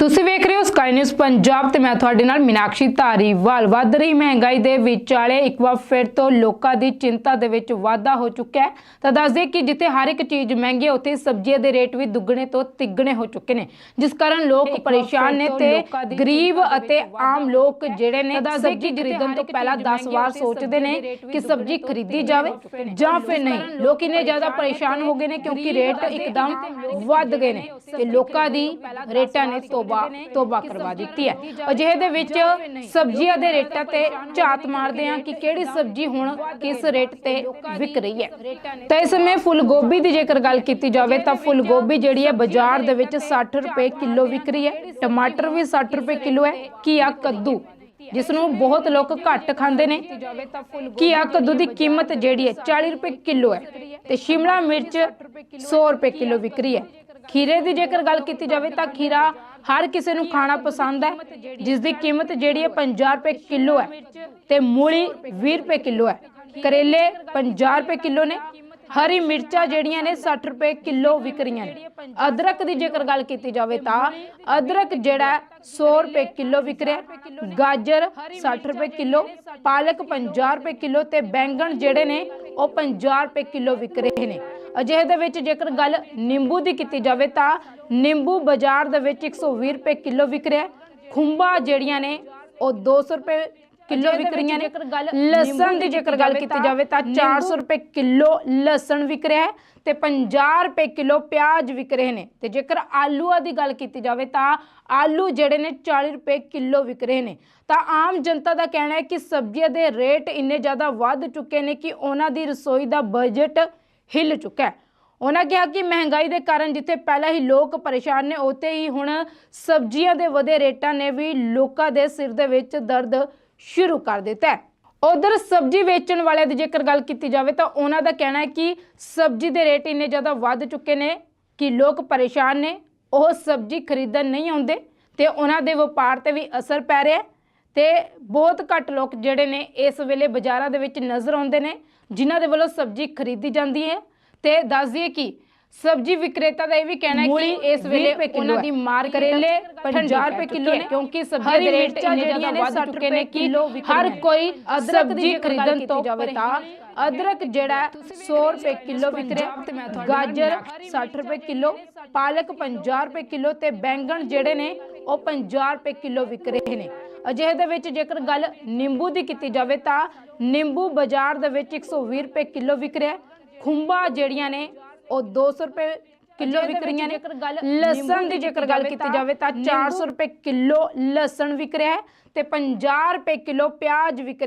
ਤੁਸੀਂ ਵੇਖ ਰਹੇ ਹੋ ਸਕਾਈ ਨਿਊਜ਼ ਪੰਜਾਬ ਤੇ ਮੈਂ ਤੁਹਾਡੇ ਨਾਲ ਮੀਨਾਕਸ਼ੀ ਧਾਰੀਵਾਲ। ਵੱਧ ਰਹੀ ਮਹਿੰਗਾਈ ਦੇ ਵਿਚਾਲੇ ਇੱਕ ਵਾਰ ਫਿਰ ਤੋਂ ਲੋਕਾਂ ਦੀ ਚਿੰਤਾ ਦੇ ਵਿੱਚ ਵਾਧਾ ਹੋ ਚੁੱਕਾ ਹੈ। ਤਾਂ ਦੱਸ ਦਈਏ ਕਿ ਜਿੱਥੇ ਹਰ ਇੱਕ ਚੀਜ਼ ਮਹਿੰਗੀ ਹੈ ਉੱਥੇ ਸਬਜ਼ੀਆਂ ਦੇ ਰੇਟ ਵੀ ਦੁੱਗਣੇ ਤੋਂ ਤਿੱਗਣੇ ਹੋ ਚੁੱਕੇ ਨੇ। ਜਿਸ ਕਾਰਨ ਲੋਕ ਪਰੇਸ਼ਾਨ ਨੇ ਤੇ ਗਰੀਬ ਅਤੇ ਆਮ ਲੋਕ ਜਿਹੜੇ ਨੇ ਸਬਜ਼ੀ ਖਰੀਦਣ ਤੋਂ ਪਹਿਲਾਂ 10 ਵਾਰ ਸੋਚਦੇ ਨੇ ਕਿ ਸਬਜ਼ੀ ਖਰੀਦੀ ਜਾਵੇ ਜਾਂ ਫਿਰ ਨਹੀਂ। ਲੋਕ ਇੰਨੇ ਜ਼ਿਆਦਾ ਪਰੇਸ਼ਾਨ ਹੋ ਗਏ ਨੇ ਕਿਉਂਕਿ ਰੇਟ ਇੱਕਦਮ ਵੱਧ ਗਏ ਨੇ ਤੇ ਲੋਕਾਂ ਦੀ ਰੇਟਾਂ ਨੇ ਤੋਬਾ ਤੋਬਾ ਕਰਵਾ ਦਿੱਤੀ ਹੈ। ਅਜਿਹੇ ਦੇ ਵਿੱਚ ਸਬਜ਼ੀਆਂ ਦੇ ਰੇਟਾਂ ਤੇ ਝਾਤ ਮਾਰਦੇ ਆ ਕਿ ਕਿਹੜੀ ਸਬਜ਼ੀ ਹੁਣ ਕਿਸ ਰੇਟ ਤੇ ਵਿਕ ਰਹੀ ਹੈ। ਤਾਂ ਇਸ ਸਮੇਂ ਫੁੱਲ ਗੋਭੀ ਦੀ ਜੇਕਰ ਗੱਲ ਕੀਤੀ ਜਾਵੇ ਤਾਂ ਫੁੱਲ ਗੋਭੀ ਜਿਹੜੀ ਹੈ ਬਾਜ਼ਾਰ ਦੇ ਵਿੱਚ 60 ਰੁਪਏ ਕਿਲੋ ਵਿਕ ਰਹੀ ਹੈ। ਟਮਾਟਰ ਵੀ 60 ਰੁਪਏ ਕਿਲੋ ਹੈ। ਘੀਆ ਕੱਦੂ ਜਿਸ ਨੂੰ ਬਹੁਤ ਲੋਕ ਘੱਟ ਖਾਂਦੇ ਨੇ। ਘੀਆ ਕੱਦੂ ਦੀ ਕੀਮਤ ਜਿਹੜੀ ਹੈ 40 ਰੁਪਏ ਕਿਲੋ ਹੈ ਤੇ ਸ਼ਿਮਲਾ ਮਿਰਚ 100 ਰੁਪਏ ਕਿਲੋ ਵਿਕ ਰਹੀ ਹੈ। ਖੀਰੇ ਦੀ ਜੇਕਰ ਗੱਲ ਕੀਤੀ ਜਾਵੇ ਤਾਂ ਖੀਰਾ ਹਰ ਕਿਸੇ ਨੂੰ ਖਾਣਾ ਪਸੰਦ ਹੈ ਜਿਸ ਦੀ ਕੀਮਤ ਜਿਹੜੀ ਹੈ 50 ਰੁਪਏ ਕਿਲੋ ਹੈ ਤੇ ਮੂਲੀ 20 ਰੁਪਏ ਕਿਲੋ ਹੈ। ਕਰੇਲੇ 50 ਰੁਪਏ ਕਿਲੋ ਨੇ, ਹਰੀ ਮਿਰਚਾਂ ਜਿਹੜੀਆਂ ਨੇ 60 ਰੁਪਏ ਕਿਲੋ ਵਿਕ ਰਹੀਆਂ ਨੇ। ਅਦਰਕ ਦੀ ਜੇਕਰ ਗੱਲ ਕੀਤੀ ਜਾਵੇ ਤਾਂ ਅਦਰਕ ਜਿਹੜਾ 100 ਰੁਪਏ ਕਿਲੋ ਵਿਕ ਰਿਹਾ ਗਾਜਰ 60 ਰੁਪਏ ਕਿਲੋ, ਪਾਲਕ 50 ਰੁਪਏ ਕਿਲੋ ਤੇ ਬੈਂਗਣ ਜਿਹੜੇ ਨੇ ਉਹ 50 ਰੁਪਏ ਕਿਲੋ ਵਿਕ ਰਹੇ ਨੇ। ਅਜਿਹੇ ਦੇ ਵਿੱਚ ਜੇਕਰ ਗੱਲ ਨਿੰਬੂ ਦੀ ਕੀਤੀ ਜਾਵੇ ਤਾਂ ਨਿੰਬੂ ਬਾਜ਼ਾਰ ਦੇ ਵਿੱਚ 120 ਰੁਪਏ ਕਿਲੋ ਵਿਕ ਰਿਹਾ। ਖੁੰਬਾ ਜਿਹੜੀਆਂ ਨੇ ਉਹ 200 ਰੁਪਏ ਕਿਲੋ ਵਿਕ ਰਹੀਆਂ ਨੇ। ਲਸਣ ਦੀ ਜੇਕਰ ਗੱਲ ਕੀਤੀ ਜਾਵੇ ਤਾਂ 400 ਰੁਪਏ ਕਿਲੋ ਲਸਣ ਵਿਕ ਰਿਹਾ ਹੈ ਤੇ 50 ਰੁਪਏ ਕਿਲੋ ਪਿਆਜ਼ ਵਿਕ ਰਹੇ ਨੇ। ਤੇ ਜੇਕਰ ਆਲੂਆਂ ਦੀ ਗੱਲ ਕੀਤੀ ਜਾਵੇ ਤਾਂ ਆਲੂ ਜਿਹੜੇ ਨੇ 40 ਰੁਪਏ ਕਿਲੋ ਵਿਕ ਰਹੇ ਨੇ। ਤਾਂ ਆਮ ਜਨਤਾ ਦਾ ਕਹਿਣਾ ਹੈ ਕਿ ਸਬਜ਼ੀਆਂ ਦੇ ਰੇਟ ਇੰਨੇ ਜ਼ਿਆਦਾ ਵੱਧ ਚੁੱਕੇ ਨੇ ਕਿ ਉਹਨਾਂ ਦੀ ਰਸੋਈ ਦਾ ਬਜਟ ਹਿੱਲ ਚੁੱਕਾ ਹੈ। ਉਹਨਾਂ ਕਿਹਾ ਕਿ ਮਹਿੰਗਾਈ ਦੇ ਕਾਰਨ ਜਿੱਥੇ ਪਹਿਲਾਂ ਹੀ ਲੋਕ ਪਰੇਸ਼ਾਨ ਨੇ, ਉੱਥੇ ਹੀ ਹੁਣ ਸਬਜ਼ੀਆਂ ਦੇ ਵਧੇ ਰੇਟਾਂ ਨੇ ਵੀ ਲੋਕਾਂ ਦੇ ਸਿਰ ਦੇ ਵਿੱਚ ਦਰਦ ਸ਼ੁਰੂ ਕਰ ਦਿੱਤਾ ਹੈ। ਉਧਰ ਸਬਜ਼ੀ ਵੇਚਣ ਵਾਲਿਆਂ ਦੀ ਜੇਕਰ ਗੱਲ ਕੀਤੀ ਜਾਵੇ ਤਾਂ ਉਹਨਾਂ ਦਾ ਕਹਿਣਾ ਹੈ ਕਿ ਸਬਜ਼ੀ ਦੇ ਰੇਟ ਇੰਨੇ ਜ਼ਿਆਦਾ ਵੱਧ ਚੁੱਕੇ ਨੇ ਕਿ ਲੋਕ ਪਰੇਸ਼ਾਨ ਨੇ, ਉਹ ਸਬਜ਼ੀ ਖਰੀਦਣ ਨਹੀਂ ਆਉਂਦੇ ਤੇ ਉਹਨਾਂ ਦੇ ਵਪਾਰ ਤੇ ਵੀ ਅਸਰ ਪੈ ਰਿਹਾ ਹੈ ਤੇ ਬਹੁਤ ਘੱਟ ਲੋਕ ਜਿਹੜੇ ਨੇ ਇਸ ਵੇਲੇ ਬਾਜ਼ਾਰਾਂ ਦੇ ਵਿੱਚ ਨਜ਼ਰ ਆਉਂਦੇ ਨੇ, ਜਿਨ੍ਹਾਂ ਦੇ ਵੱਲੋਂ ਸਬਜ਼ੀ ਖਰੀਦੀ ਜਾਂਦੀ ਹੈ। ਤੇ ਦੱਸ ਦਈਏ ਕਿ ਸਬਜ਼ੀ ਵਿਕਰੇਤਾ ਦਾ ਇਹ ਵੀ ਕਹਿਣਾ ਹੈ ਕਿ ਇਸ ਵੇਲੇ ਉਹਨਾਂ ਦੀ ਮਾਰ ਕਰੇਲੇ 50 ਰੁਪਏ ਕਿਲੋ ਨੇ। ਕਿਉਂਕਿ ਸਬਜ਼ੀ ਦੇ ਰੇਟ ਇੰਨੇ ਜ਼ਿਆਦਾ ਵੱਧ ਚੁੱਕੇ ਨੇ ਕਿ ਹਰ ਕੋਈ ਸਬਜ਼ੀ ਖਰੀਦਣ ਤੋਂ ਤਾਂ ਅਦਰਕ ਜਿਹੜਾ 100 ਰੁਪਏ ਕਿਲੋ ਵਿਕ ਰਿਹਾ ਗਾਜਰ 60 ਰੁਪਏ ਕਿਲੋ ਪਾਲਕ 50 ਰੁਪਏ ਕਿਲੋ ਤੇ ਬੈਂਗਣ ਜਿਹੜੇ ਨੇ ਉਹ 50 ਰੁਪਏ ਕਿਲੋ ਵਿਕ ਰਹੇ ਨੇ। ਅਜਿਹੇ ਦੇ ਵਿੱਚ ਜੇਕਰ ਗੱਲ ਨਿੰਬੂ ਦੀ ਕੀਤੀ ਜਾਵੇ ਤਾਂ ਨਿੰਬੂ ਬਾਜ਼ਾਰ ਦੇ ਵਿੱਚ 120 ਰੁਪਏ ਕਿਲੋ ਵਿਕ ਰਿਹਾ ਖੁੰਬਾ ਜਿਹੜੀਆਂ ਨੇ ਉਹ 200 ਰੁਪਏ ਕਿਲੋ ਵਿਕ ਰਹੀਆਂ ਨੇ। ਲਸਣ ਦੀ ਜੇਕਰ ਗੱਲ ਕੀਤੀ ਜਾਵੇ ਤਾਂ 400 ਰੁਪਏ ਕਿਲੋ ਲਸਣ ਵਿਕ ਰਿਹਾ ਹੈ ਤੇ 50 ਰੁਪਏ ਕਿਲੋ ਪਿਆਜ਼ ਵਿਕ